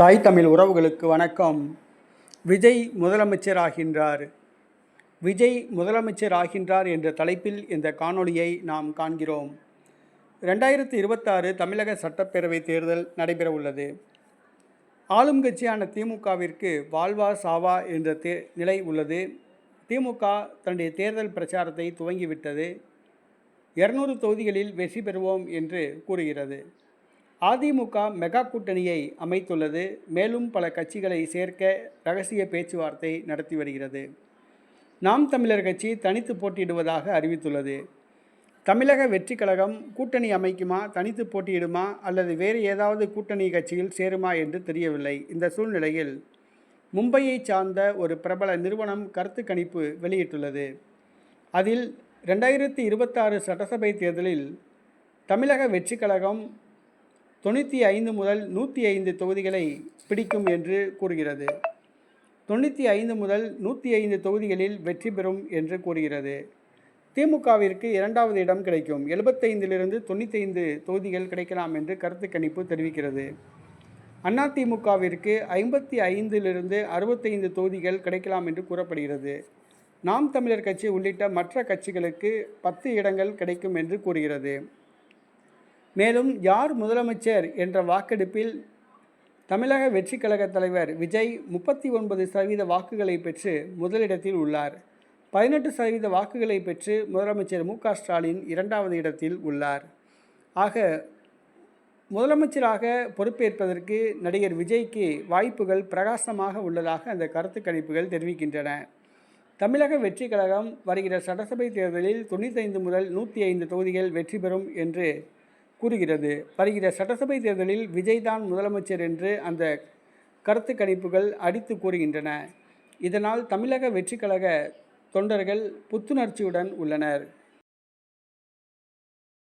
தாய் தமிழ் உறவுகளுக்கு வணக்கம். விஜய் முதலமைச்சர் ஆகின்றார் விஜய் முதலமைச்சர் ஆகின்றார் என்ற தலைப்பில் இந்த காணொளியை நாம் காண்கிறோம். ரெண்டாயிரத்தி இருபத்தாறு தமிழக சட்டப்பேரவை தேர்தல் நடைபெற உள்ளது ஆளும் கட்சியான திமுகவிற்கு வாழ்வா சாவா என்ற தே நிலை உள்ளது. திமுக தன்னுடைய தேர்தல் பிரச்சாரத்தை துவங்கிவிட்டது. இருநூறு தொகுதிகளில் வெற்றி பெறுவோம் என்று கூறுகிறது. அதிமுக மெகா கூட்டணியை அமைத்துள்ளது. மேலும் பல கட்சிகளை சேர்க்க ரகசிய பேச்சுவார்த்தை நடத்தி வருகிறது. நாம் தமிழர் கட்சி தனித்து போட்டியிடுவதாக அறிவித்துள்ளது. தமிழக வெற்றி கழகம் கூட்டணி அமைக்குமா தனித்து போட்டியிடுமா அல்லது வேறு ஏதாவது கூட்டணி கட்சியில் சேருமா என்று தெரியவில்லை. இந்த சூழ்நிலையில் மும்பையைச் சார்ந்த ஒரு பிரபல நிறுவனம் கருத்து கணிப்பு வெளியிட்டுள்ளது. அதில் ரெண்டாயிரத்தி இருபத்தாறு சட்டசபை தேர்தலில் தமிழக வெற்றி கழகம் தொண்ணூற்றி ஐந்து முதல் நூற்றி ஐந்து தொகுதிகளை பிடிக்கும் என்று கூறுகிறது. தொண்ணூற்றி ஐந்து முதல் நூற்றி ஐந்து தொகுதிகளில் வெற்றி பெறும் என்று கூறுகிறது. திமுகவிற்கு இரண்டாவது இடம் கிடைக்கும். எழுபத்தைந்திலிருந்து தொண்ணூத்தைந்து தொகுதிகள் கிடைக்கலாம் என்று கருத்து கணிப்பு தெரிவிக்கிறது. அதிமுகவிற்கு ஐம்பத்தி ஐந்திலிருந்து அறுபத்தைந்து தொகுதிகள் கிடைக்கலாம் என்று கூறப்படுகிறது. நாம் தமிழர் கட்சி உள்ளிட்ட மற்ற கட்சிகளுக்கு பத்து இடங்கள் கிடைக்கும் என்று கூறுகிறது. மேலும் யார் முதலமைச்சர் என்ற வாக்கெடுப்பில் தமிழக வெற்றி கழக தலைவர் விஜய் முப்பத்தி ஒன்பது சதவீத வாக்குகளை பெற்று முதலிடத்தில் உள்ளார். பதினெட்டு சதவீத வாக்குகளை பெற்று முதலமைச்சர் மு ஸ்டாலின் இரண்டாவது இடத்தில் உள்ளார். ஆக முதலமைச்சராக பொறுப்பேற்பதற்கு நடிகர் விஜய்க்கு வாய்ப்புகள் பிரகாசமாக உள்ளதாக அந்த கருத்து கணிப்புகள் தெரிவிக்கின்றன. தமிழக வெற்றி கழகம் வருகிற சட்டசபை தேர்தலில் தொண்ணூத்தைந்து முதல் நூற்றி ஐந்து தொகுதிகள் வெற்றி பெறும் என்று கூறுகிறது. வருகிற சட்டசபை தேர்தலில் விஜய் தான் முதலமைச்சர் என்று அந்த கருத்து கணிப்புகள் அடித்து கூறுகின்றன. இதனால் தமிழக வெற்றிக்கழக தொண்டர்கள் புத்துணர்ச்சியுடன் உள்ளனர்.